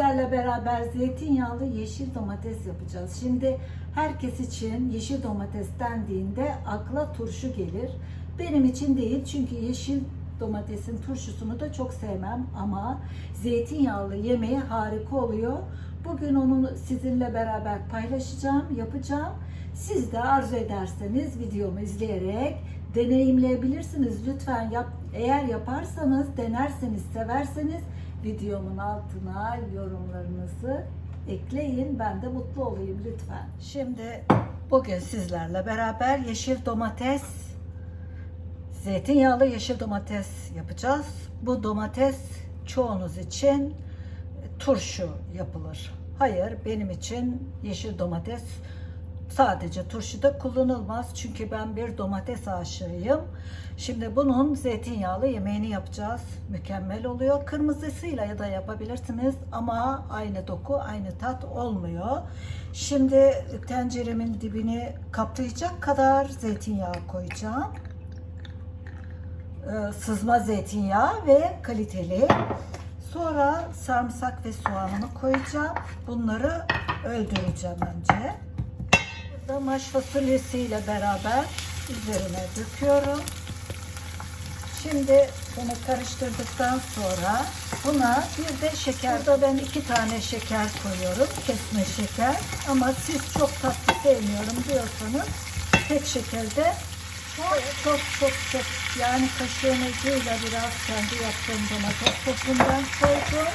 sizlerle beraber zeytinyağlı yeşil domates yapacağız. Şimdi herkes için yeşil domates dendiğinde akla turşu gelir. Benim için değil çünkü yeşil domatesin turşusunu da çok sevmem ama zeytinyağlı yemeği harika oluyor. Bugün onu sizinle beraber paylaşacağım, yapacağım. Siz de arzu ederseniz videomu izleyerek deneyimleyebilirsiniz. Lütfen yap, eğer yaparsanız, denerseniz, severseniz videomun altına yorumlarınızı ekleyin. Ben de mutlu olayım lütfen. Şimdi bugün sizlerle beraber yeşil domates, zeytinyağlı yeşil domates yapacağız. Bu domates çoğunuz için turşu yapılır. Hayır, benim için yeşil domates sadece turşuda kullanılmaz. Çünkü ben bir domates aşığıyım. Şimdi bunun zeytinyağlı yemeğini yapacağız. Mükemmel oluyor. Kırmızısıyla ya da yapabilirsiniz ama aynı doku, aynı tat olmuyor. Şimdi tenceremin dibini kaplayacak kadar zeytinyağı koyacağım. Ee, Sızma zeytinyağı ve kaliteli. Sonra sarımsak ve soğanımı koyacağım. Bunları öldüreceğim önce. Burada maş fasulyesiyle beraber üzerine döküyorum. Şimdi bunu karıştırdıktan sonra buna bir de şeker. Burada ben iki tane şeker koyuyorum. Kesme şeker. Ama siz çok tatlı sevmiyorum diyorsanız tek şekerde çok çok çok çok yani kaşığın ucuyla biraz kendi yaptığım domates sosundan koydum.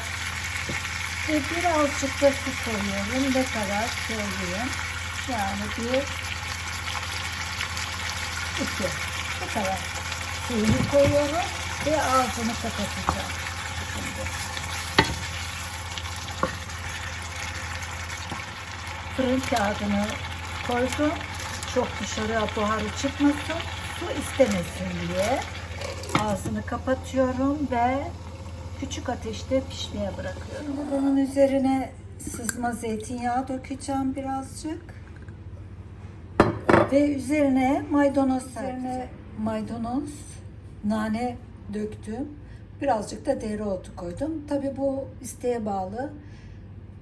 Ve birazcık da su koyuyorum. Ne kadar söyleyeyim. Yani bir, iki. Bu kadar. Suyunu koyuyorum ve ağzını kapatacağım. Şimdi. Fırın kağıdını koydum. Çok dışarıya buharı çıkmasın. Su istemesin diye. Ağzını kapatıyorum ve küçük ateşte pişmeye bırakıyorum. Şimdi bunun üzerine sızma zeytinyağı dökeceğim birazcık. Ve üzerine maydanoz serpeceğim. Maydanoz, nane döktüm. Birazcık da dereotu koydum. Tabi bu isteğe bağlı.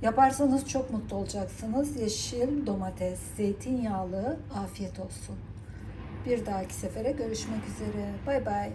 Yaparsanız çok mutlu olacaksınız. Yeşil domates, zeytinyağlı afiyet olsun. Bir dahaki sefere görüşmek üzere. Bay bay.